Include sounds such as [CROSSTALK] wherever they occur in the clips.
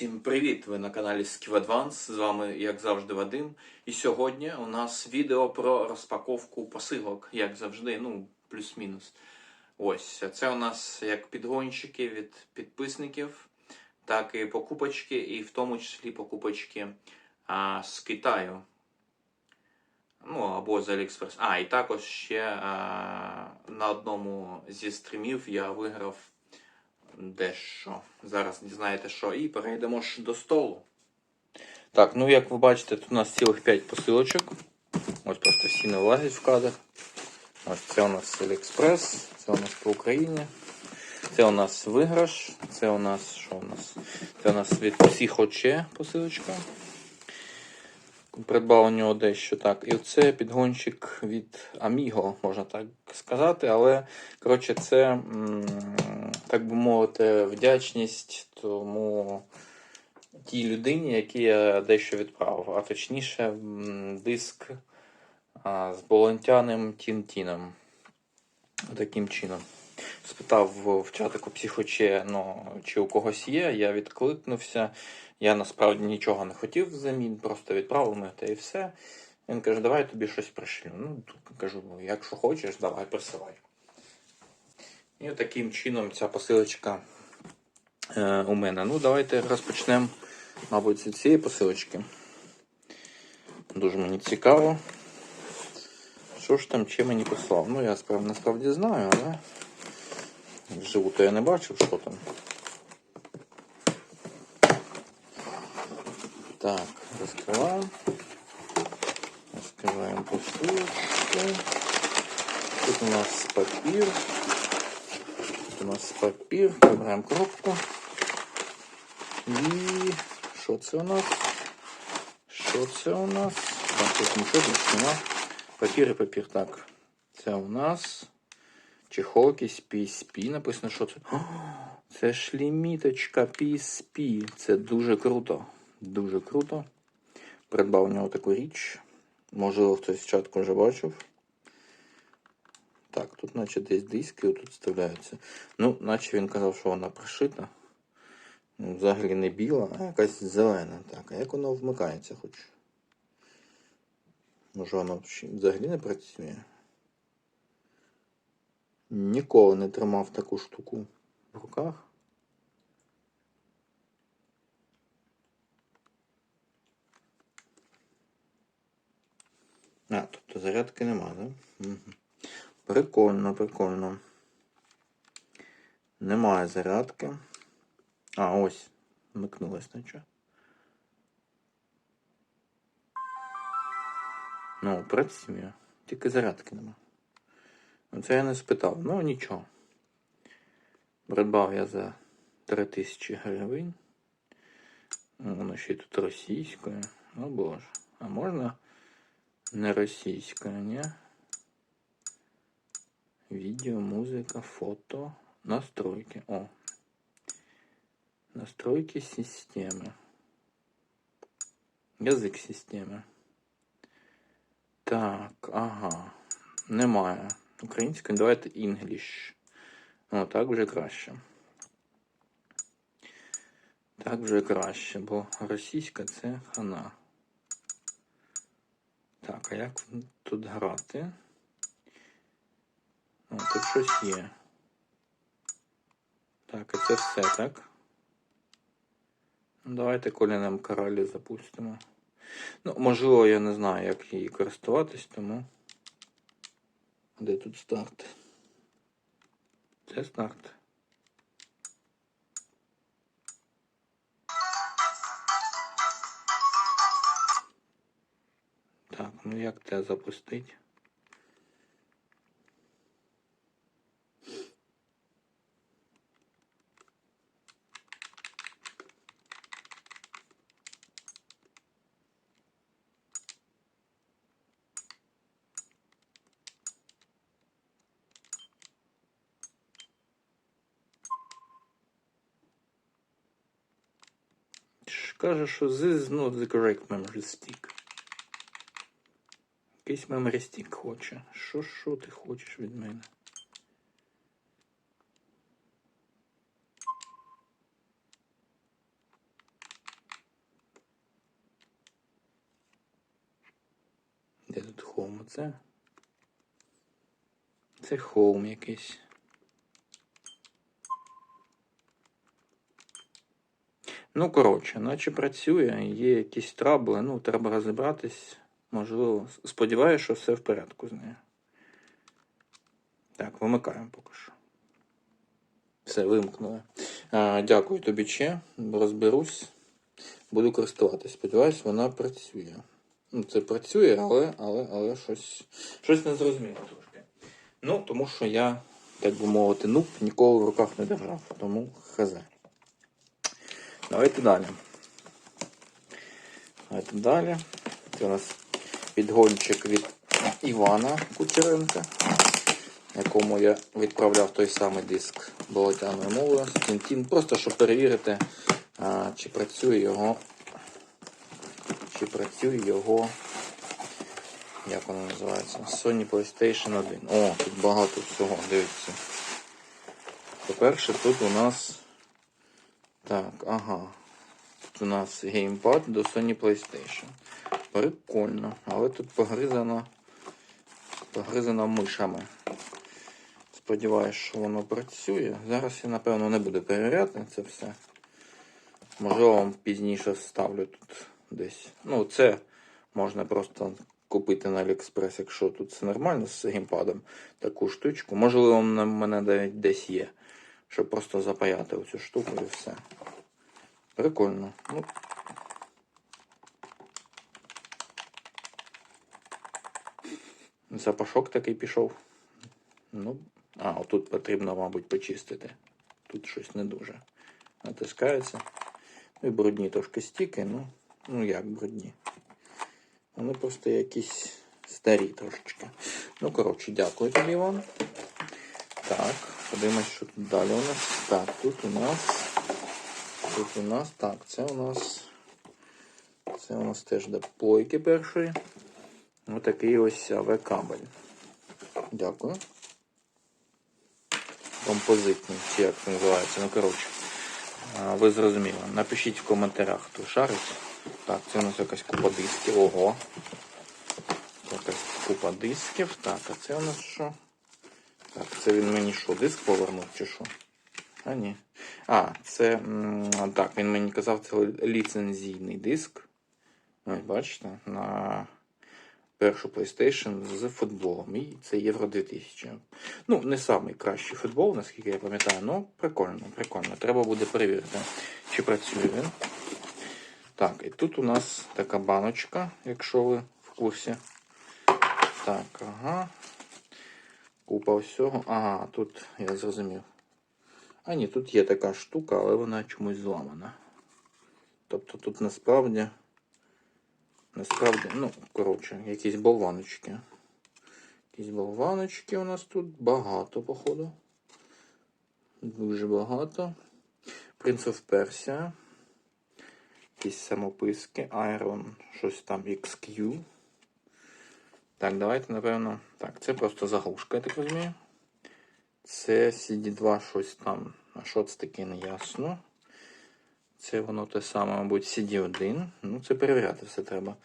Всім привіт! Ви на каналі Skill Advance. З вами, як завжди, Вадим. І сьогодні у нас відео про розпаковку посилок, як завжди, ну, плюс-мінус. Ось, це у нас як підгончики від підписників, так і покупочки, і в тому числі покупочки а, з Китаю. Ну, або з AliExpress. А, і також ще а, на одному зі стрімів я виграв дещо. Зараз дізнаєте що. І перейдемо ж до столу. Так, ну як ви бачите, тут у нас цілих 5 посилочок. Ось просто всі не влазять в кадр. Ось це у нас AliExpress, це у нас по Україні. Це у нас виграш. Це у нас що у нас? Це у нас від Психоче посилочка. Придбав у нього дещо так. І це підгончик від Amigo, можна так сказати. Але, коротше, це, так би мовити, вдячність тому тій людині, якій я дещо відправив. А точніше, диск з болонтяним Тінтіном. Таким чином. Спитав в чатику психоче, ну, чи у когось є, я відкликнувся. Я насправді нічого не хотів взамін, просто відправив мене та і все. Він каже, давай я тобі щось пришлю. Ну, кажу, ну, якщо хочеш, давай присилай. І таким чином ця посилочка е, у мене. Ну, давайте розпочнемо, мабуть, з цієї посилочки. Дуже мені цікаво. Що ж там, чи мені послав? Ну, я справді, насправді знаю, але вживу то я не бачив, що там. Так, розкриваємо. Розкриваємо посилочку. Тут у нас папір. Тут у нас папір. Вибираємо коробку. І що це у нас? Що це у нас? Так, тут нічого нема. Папір і папір. Так. Це у нас чехол якийсь PSP. Написано, що це. Це ж ліміточка PSP. Це дуже круто. Дуже круто. Придбав у нього таку річ. Можливо, хтось чатку вже бачив. Так, тут наче десь диски тут вставляються. Ну, наче він казав, що вона прошита. Ну, Взагалі не біла, а якась зелена. Так, а як воно вмикається хоч? Може воно взагалі не працює? Ніколи не тримав таку штуку в руках. А, тобто зарядки нема, да? Угу. Прикольно, прикольно. Немає зарядки. А, ось. Вмикнулась наче. Ну, працює. Тільки зарядки нема. Це я не спитав. Ну, нічого. Придбав я за 3000 гривень. Воно ще тут російською. О боже. А можна не російською, ні? Відео, музика, фото, настройки. О. Настройки системи. Язик системи. Так, ага. Немає. Українською. Давайте English. О, так вже краще. Так вже краще, бо російська це хана. Так, а як тут грати? О, тут щось є. Так, а це все, так? Ну, Давайте колінем коралі запустимо. Ну, можливо, я не знаю, як її користуватись, тому. Де тут старт? Це старт. Так, ну як це запустити? Каже, що this is not the correct memory stick. Якийсь мемористік хоче. Що що ти хочеш від мене? Де тут хоум оце? Це хоум якийсь. Ну, коротше, наче працює, є якісь трабли, ну, треба розібратись. Можливо, сподіваюся, що все в порядку з нею. Так, вимикаємо поки що. Все, вимкнули. А, дякую тобі, Че. Розберусь. Буду користуватись. Сподіваюсь, вона працює. Ну, це працює, але, але, але щось, щось не зрозуміло трошки. Ну, тому що я, так би мовити, нуб ніколи в руках не держав, тому хз. Давайте далі. Давайте далі. Це у нас підгончик від Івана Кучеренка, якому я відправляв той самий диск болотяною мовою Тінтін, просто щоб перевірити, чи працює його. Чи працює його. Як воно називається? Sony PlayStation 1. О, тут багато всього, дивіться. По-перше, тут у нас. Так, ага. У нас геймпад до Sony PlayStation. Прикольно. Але тут погризано. Погризано мишами. Сподіваюсь, що воно працює. Зараз я, напевно, не буду перевіряти це все. Можливо, вам пізніше ставлю тут десь. Ну, це можна просто купити на Aliexpress, якщо тут все нормально з геймпадом. Таку штучку. Можливо, в мене навіть десь є. Щоб просто запаяти оцю штуку і все. Прикольно. Ну, Запашок такий пішов. Ну, а, отут потрібно, мабуть, почистити. Тут щось не дуже. Натискається. Ну і брудні трошки стіки, ну, ну як брудні. Вони просто якісь старі трошечки. Ну, коротше, дякую тобі вам. Так, подивимось, що тут далі у нас. Так, тут у нас. Тут у нас. Так, це у нас. Це у нас теж до плойки першої. Отакий ось АВ-кабель. Дякую. Композитний, чи як це називається. Ну, коротше. Ви зрозуміли. Напишіть в коментарях, хто шарить. Так, це у нас якась купа дисків. Ого. Якась купа дисків. Так, а це у нас що? Так, це він мені що, диск повернув чи що? А, ні. А, це. Так, він мені казав, це ліцензійний диск. Бачите, на першу PlayStation з футболом. І це Євро 2000. Ну, не самий кращий футбол, наскільки я пам'ятаю, але прикольно, прикольно. Треба буде перевірити, чи працює він. Так, і тут у нас така баночка, якщо ви в курсі. Так, ага. Купа всього. Ага, тут я зрозумів. А ні, тут є така штука, але вона чомусь зламана. Тобто тут насправді. Насправді, ну, коротше, якісь болваночки. Якісь болваночки у нас тут багато, походу. Дуже багато. Prince of Persia. Якісь самописки. Iron, щось там XQ. Так, давайте, напевно. Так, це просто заглушка, я так розумію. Це CD2 щось там. А що це таке, не ясно. Це воно те саме, мабуть, CD1. Ну, це перевіряти все треба.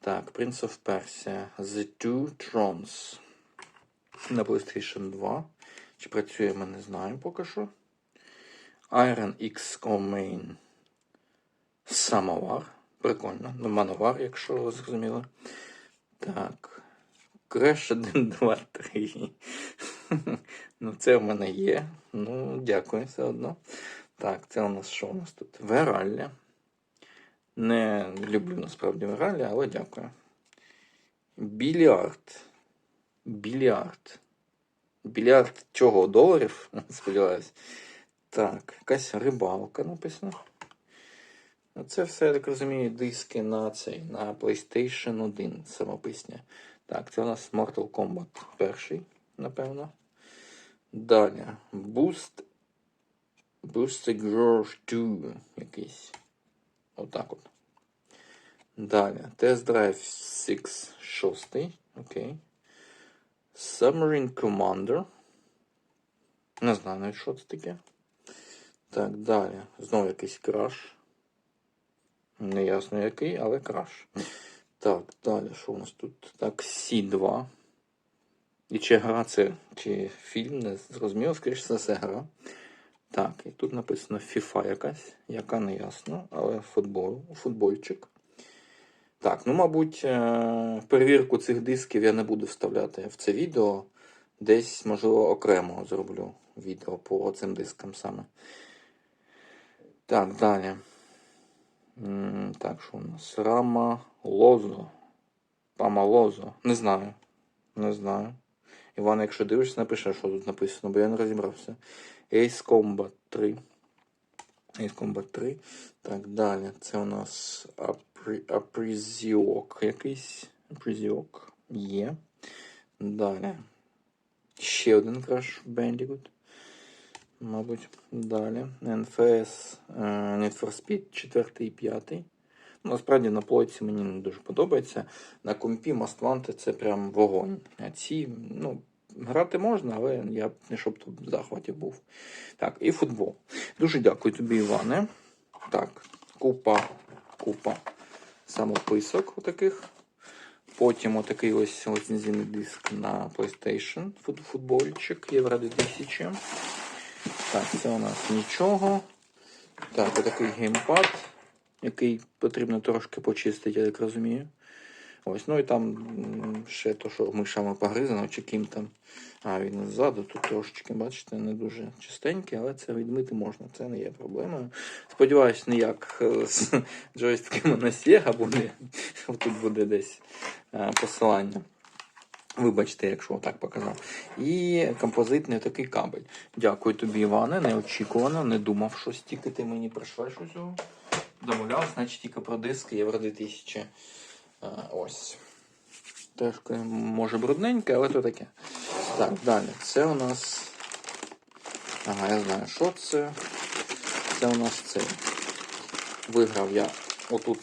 Так, Prince of Persia. The Two Thrones. На PlayStation 2. Чи працює, ми не знаємо поки що. Iron X Main. Самовар. Прикольно. Ну, мановар, якщо ви зрозуміли. Так. Crash 1, 2, 3. ну, це в мене є. Ну, дякую все одно. Так, це у нас що у нас тут? Вералля. Не люблю насправді Вералля, але дякую. Біліард. Біліард. Біліард чого? Доларів? [LAUGHS] Сподіваюсь. Так, якась рибалка написано. Це все, я так розумію, диски на цей, на PlayStation 1 самописня. Так, це у нас Mortal Kombat перший, напевно. Далі. Boost. Boost Girls 2 якийсь. Отак от. Далі. Test Drive 6 6. Окей. Submarine Commander. Не знаю навіть, що це таке. Так, далі. Знову якийсь краш. Не ясно який, але краш. Так, далі, що у нас тут? Так, Сі 2 І чи гра це, чи фільм, не зрозуміло, скоріше за все гра. Так, і тут написано FIFA якась, яка не ясно, але футбол, футбольчик. Так, ну, мабуть, е, перевірку цих дисків я не буду вставляти в це відео. Десь, можливо, окремо зроблю відео по цим дискам саме. Так, далі. Так, що у нас? Рама Лозо. Памалозо. Не знаю. Не знаю. Іван, якщо дивишся, напиши, що тут написано, бо я не розібрався. Ace Combat 3. Ace Combat 3. Так, далі. Це у нас Апрі... Апрізіок якийсь. Апрізіок. Є. Далі. Ще один Crash Bandicoot. Мабуть, далі. NFS е, Need for Speed 4 і 5. Ну, Насправді на плойці мені не дуже подобається. На компі Most Wanted це прям вогонь. А ці, ну, грати можна, але я б не щоб тут в захваті був. Так, і футбол. Дуже дякую тобі, Іване. Так, купа, купа самописок отаких. Потім отакий ось ліцензійний диск на PlayStation. Фут- Футбольчик Євро 2000. Так, це у нас нічого. Так, отакий геймпад, який потрібно трошки почистити, я так розумію. Ось, ну і там ще то, що мишами погризано, чи ким там. А, він ззаду, тут трошечки, бачите, не дуже чистенький, але це відмити можна, це не є проблемою. Сподіваюсь, не як е, з [LAUGHS] джойстиками на Sega буде. Тут буде десь е, посилання. Вибачте, якщо так показав. І композитний такий кабель. Дякую тобі, Іване. Неочікувано, не думав, що стільки ти мені прийшлеш усього. Домовляв, значить тільки про диски Євро 2000. А, ось. Трошки, може, брудненьке, але то таке. Так, далі. Це у нас. Ага, я знаю, що це. Це у нас це. Виграв я. Отут,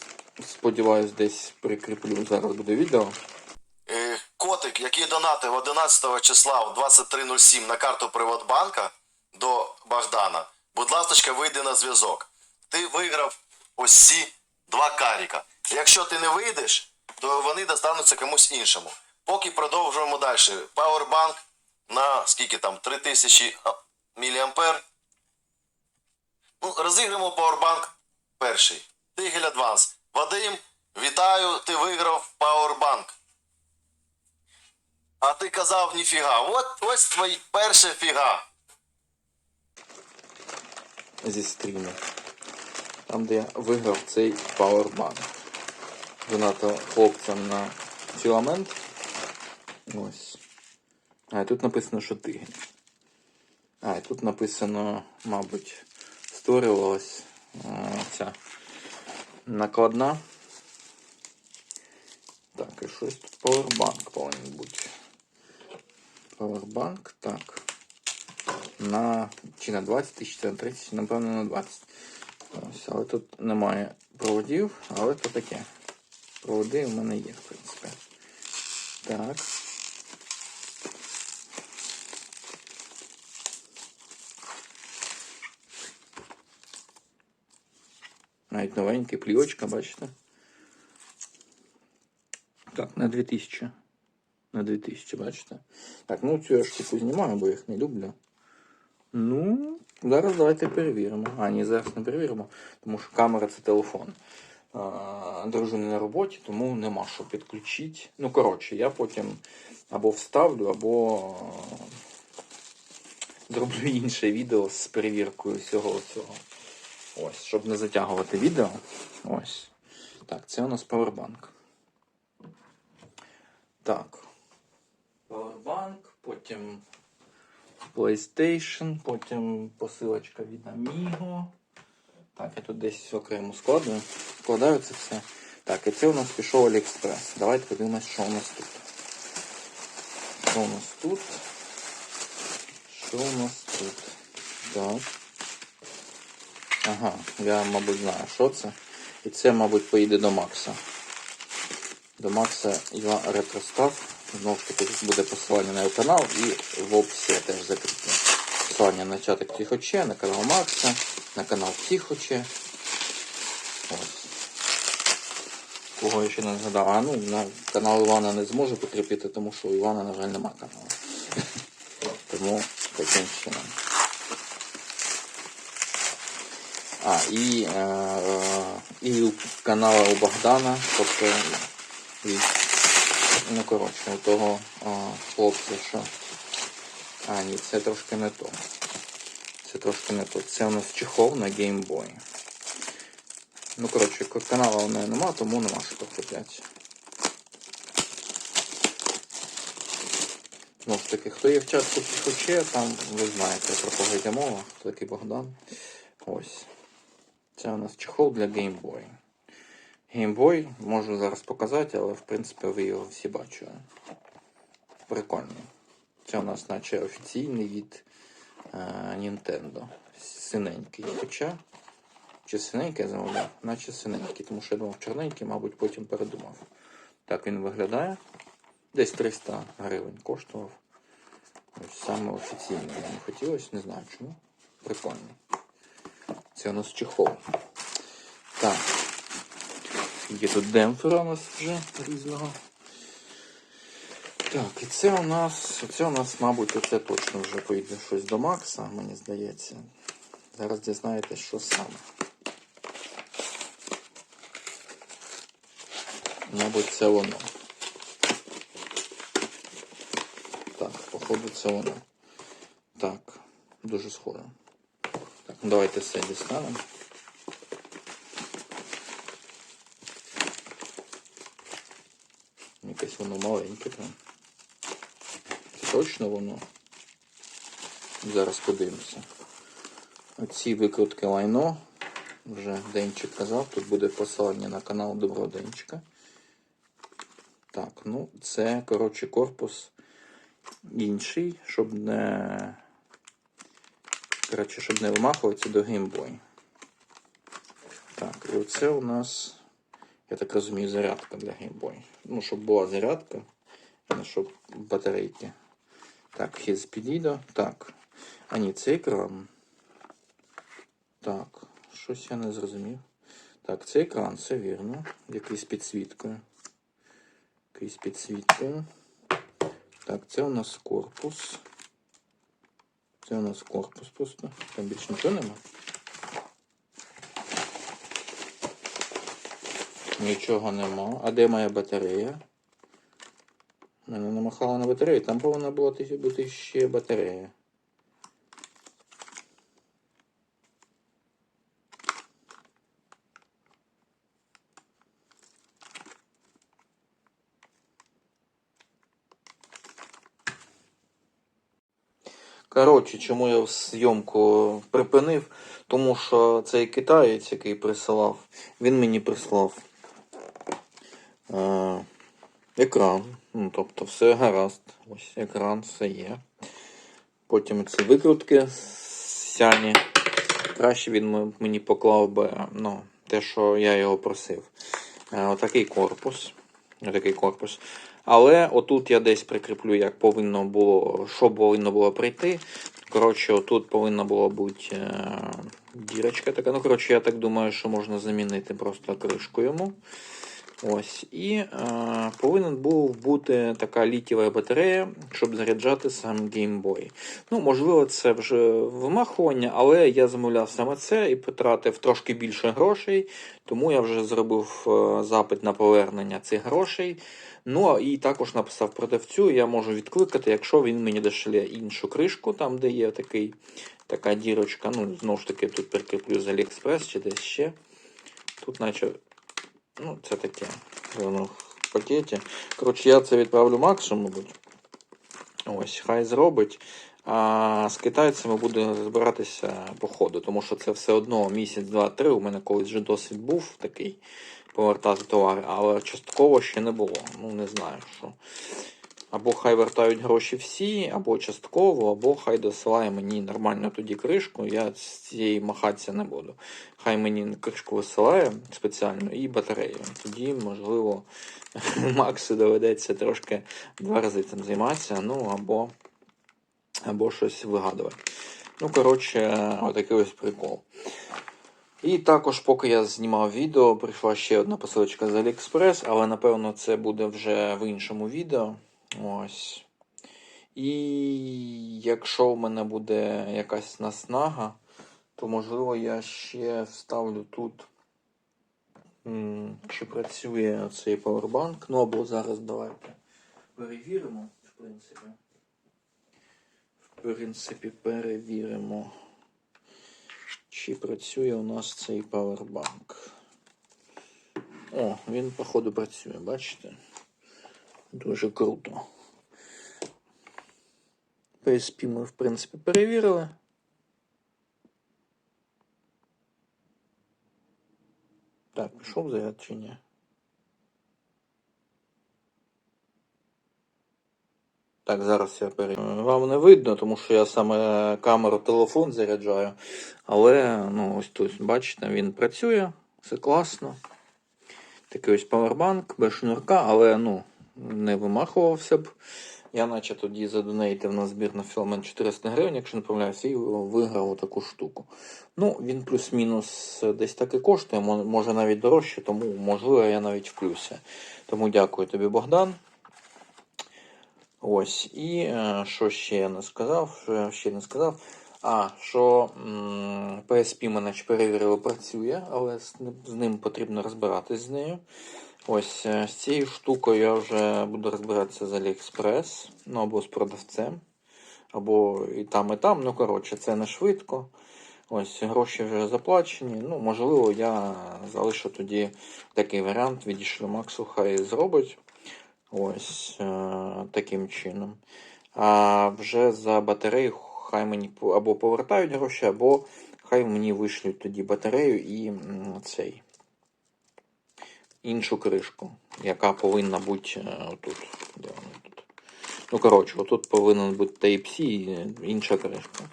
сподіваюсь, десь прикріплю. Зараз буде відео. Е, який донатив 11 числа в 23.07 на карту Приватбанка до Богдана, будь ласка, вийди на зв'язок. Ти виграв ось два каріка. Якщо ти не вийдеш, то вони достануться комусь іншому. Поки продовжуємо далі. Powerbank на скільки там 3000 мА. Ну, розіграємо Powerbank перший. Тигель Адванс. Вадим, вітаю, ти виграв Powerbank. А ти казав ніфіга. От ось твої перша фіга. зі стріму. Там, де я виграв цей пауербанк. Донато хлопцям на філамент. Ось. А, тут написано, що тигель. А, тут написано, мабуть, створювалась ця накладна. Так, і щось тут пауербанк повинен бути. Пауербанк, так. На чи на 20 тисяч, чи на 30, напевно, на 20. Ось, але тут немає проводів, але то таке. Проводи в мене є, в принципі. Так. Навіть новенький, плівочка, бачите? Так, на 2000. На 2000, бачите? Так, ну цю я типу знімаю, бо їх не люблю. Ну, зараз давайте перевіримо. А, ні, зараз не перевіримо, тому що камера це телефон. Дружини на роботі, тому нема що підключити. Ну, коротше, я потім або вставлю, або зроблю інше відео з перевіркою всього цього. Ось, щоб не затягувати відео. Ось. Так, це у нас павербанк. Так. Потім PlayStation, потім посилочка від Amigo. Так, я тут десь окремо складую. Складаю це все. Так, і це у нас пішов AliExpress. Давайте подивимось, що у нас тут. Що у нас тут? Що у нас тут? Так. Ага, я, мабуть, знаю, що це. І це, мабуть, поїде до Макса. До Макса я ретростав. Знову ж таки, тут буде посилання на його канал і в описі я теж закріплю. Посилання на чатик Тихоче, на канал Макса, на канал Тихоче. Ось. Кого я ще не згадав. А ну на канал Івана не зможу прикріпити, тому що у Івана, на жаль, нема каналу. [LAUGHS] Тому таким чином. А, і, е, і канала у Богдана, тобто ну коротше, у того е, хлопця, що. А, ні, це трошки не то. Це трошки не то. Це у нас чехол на Boy. Ну, коротше, канала у мене нема, тому нема що купляти. Ну ж таки, хто є в чатку хоче, там ви знаєте про кого йде мова, хто такий Богдан. Ось. Це у нас чехол для Game Boy можу зараз показати, але в принципі ви його всі бачили. Прикольний. Це у нас наче офіційний від е, Nintendo. Синенький. Хоча, чи синенький я замовляв? Наче синенький, тому що я думав чорненький, мабуть, потім передумав. Так він виглядає. Десь 300 гривень коштував. Ось саме офіційно мені хотілося, не знаю чому. Прикольний. Це у нас чехол. Так. Є тут демпфера у нас вже різного. Так, і це у нас, це у нас, мабуть, оце точно вже поїде щось до Макса, мені здається. Зараз дізнаєтесь, що саме. Мабуть, це воно. Так, походу це воно. Так, дуже схоже. Так, ну давайте все дістанемо. Якесь воно маленьке прям. Це точно воно. Зараз подивимося. Оці викрутки лайно. Вже Денчик казав, тут буде посилання на канал Доброго Денчика. Так, ну це, коротше, корпус інший, щоб не. Коротше, щоб не вимахуватися до геймбой. Так, і оце у нас, я так розумію, зарядка для геймбой. Ну, щоб була зарядка, а не щоб батарейки. Так, фіз підійде. Так. А ні, це екран. Так, щось я не зрозумів. Так, це екран, все вірно. Якийсь підсвіткою. Якийсь підсвіткою. Так, це у нас корпус. Це у нас корпус просто. Там більше нічого нема. Нічого нема. А де моя батарея? Мене намахала на батарею. Там повинна була бути ще батарея. Коротше, чому я зйомку припинив? Тому що цей китаєць, який присилав, він мені прислав екран. Ну, тобто все гаразд. Ось екран, все є. Потім ці викрутки сяні. Краще він мені поклав би ну, те, що я його просив. Е, отакий корпус. Отакий корпус. Але отут я десь прикріплю, як повинно було, що повинно було прийти. Коротше, отут повинна була бути е, дірочка така. Ну, коротше, я так думаю, що можна замінити просто кришку йому. Ось. І е, повинен був бути така літієва батарея, щоб заряджати сам Game Boy. Ну, можливо, це вже вимахування, але я замовляв саме це і потратив трошки більше грошей, тому я вже зробив е, запит на повернення цих грошей. Ну і також написав продавцю, я можу відкликати, якщо він мені дошле іншу кришку, там де є такий, така дірочка. Ну, знову ж таки, тут прикріплю з AliExpress чи десь ще. Тут наче. Ну, це таке. Воно в пакеті. Коротше, я це відправлю Максу, мабуть. Ось, хай зробить. А з китайцями буду збиратися по ходу, тому що це все одно місяць, два-три. У мене колись вже досвід був такий повертати товари, але частково ще не було. Ну, не знаю що. Або хай вертають гроші всі, або частково, або хай досилає мені нормально тоді кришку. Я з цієї махатися не буду. Хай мені кришку висилає спеціально і батарею. Тоді, можливо, [LAUGHS] Максу доведеться трошки два рази цим займатися, ну або, або щось вигадувати. Ну, коротше, отакий ось прикол. І також, поки я знімав відео, прийшла ще одна посилочка з AliExpress, але напевно це буде вже в іншому відео. Ось. І якщо в мене буде якась наснага, то можливо я ще вставлю тут, чи працює цей павербанк. Ну або зараз давайте перевіримо, в принципі. В принципі, перевіримо, чи працює у нас цей павербанк. О, він, походу, працює, бачите? Дуже круто. PSP ми, в принципі, перевірили. Так, пішов заряд чи ні? Так, зараз я перевірю. Вам не видно, тому що я саме камеру телефон заряджаю. Але, ну, ось тут, бачите, він працює, все класно. Такий ось павербанк, без шнурка, але ну, не вимахувався б. Я наче тоді задонейтив на збір на філамент 400 гривень, якщо не помиляюся, і виграв таку штуку. Ну, він плюс-мінус десь так і коштує, може навіть дорожче, тому можливо я навіть в плюсі. Тому дякую тобі, Богдан. Ось, і е, що ще я не сказав, що ще не сказав. А, що PSP мене перевірили, працює, але з ним потрібно розбиратись з нею. Ось е, з цією штукою я вже буду розбиратися з AliExpress, ну або з продавцем, або і там, і там. Ну, коротше, це не швидко. Ось гроші вже заплачені. Ну, можливо, я залишу тоді такий варіант, відійшлю Максу, хай зробить. Ось е, таким чином. А вже за батарею хай мені або повертають гроші, або хай мені вишлють тоді батарею і цей іншу кришку, яка повинна бути е, отут. Де вона тут? Ну, коротше, отут повинен бути Type-C і інша кришка.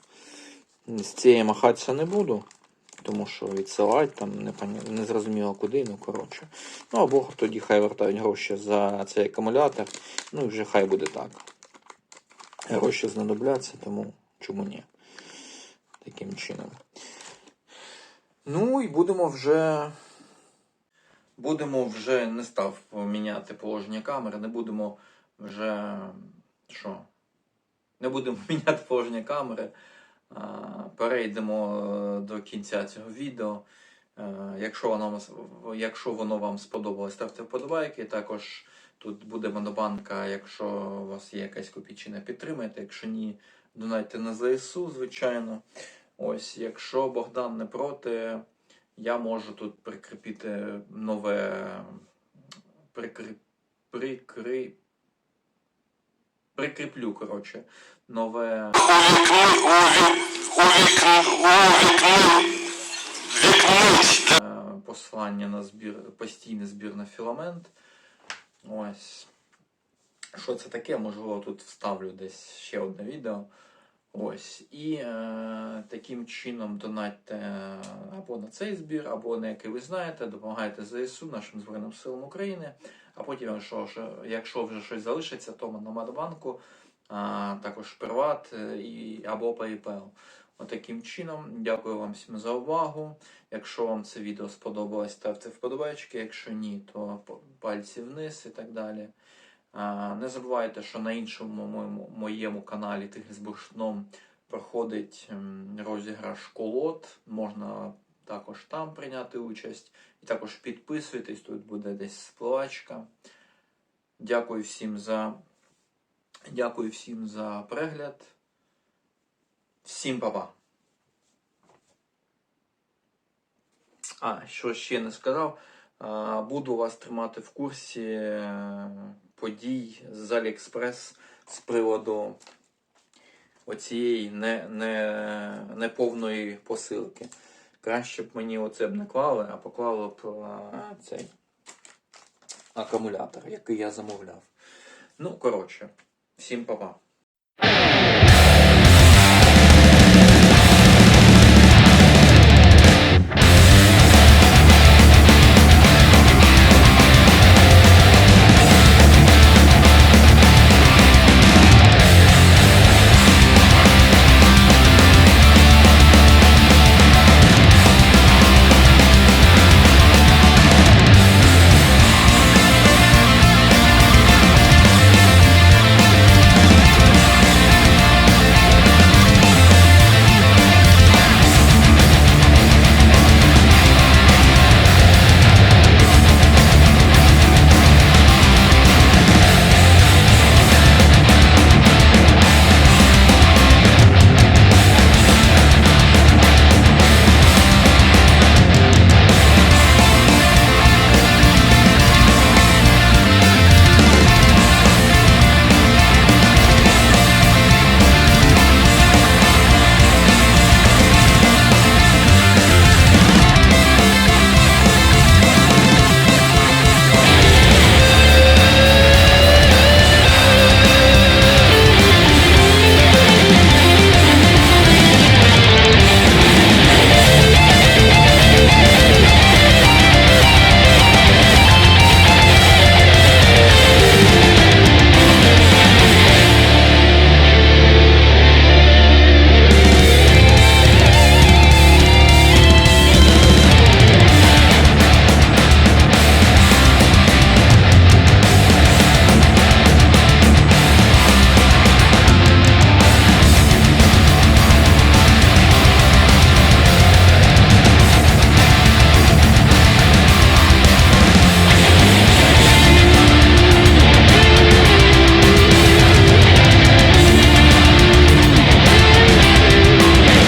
З цієї махатися не буду, тому що відсилати там не, не зрозуміло куди, ну коротше. Ну або тоді хай вертають гроші за цей акумулятор, ну і вже хай буде так. Гроші знадобляться, тому чому ні? Таким чином. Ну і будемо вже. Будемо вже не став міняти положення камери, не будемо вже. Що? Не будемо [LAUGHS] міняти положення камери. Перейдемо е, до кінця цього відео. Е, Якщо воно, якщо воно вам сподобалось, ставте вподобайки. Також тут буде монобанка, якщо у вас є якась копійчина, підтримайте. Якщо ні, донайте на ЗСУ, звичайно. Ось, якщо Богдан не проти, я можу тут прикріпити нове. Прикрі... Прикрі... Прикріплю, коротше, нове. Е, посилання на збір, постійний збір на філамент. Ось. Що це таке? Можливо, тут вставлю десь ще одне відео. Ось. І е, таким чином донатьте або на цей збір, або на який ви знаєте, допомагайте ЗСУ, нашим Збройним силам України. А потім, якщо, якщо вже щось залишиться, то на Мадбанку, а, також Приват е, і, або PayPal. Отаким чином, дякую вам всім за увагу. Якщо вам це відео сподобалось, ставте вподобайки. Якщо ні, то пальці вниз і так далі. Не забувайте, що на іншому моєму, моєму каналі Тигр з бурштном проходить ем, розіграш колод. Можна також там прийняти участь. І також підписуйтесь, тут буде десь спливачка. Дякую всім за, дякую всім за перегляд. Всім па-па. А, що ще не сказав. Буду вас тримати в курсі подій з Аліекспрес з приводу оцієї не, не, неповної посилки. Краще б мені оце б не клали, а поклали б а, цей акумулятор, який я замовляв. Ну, коротше, всім па-па.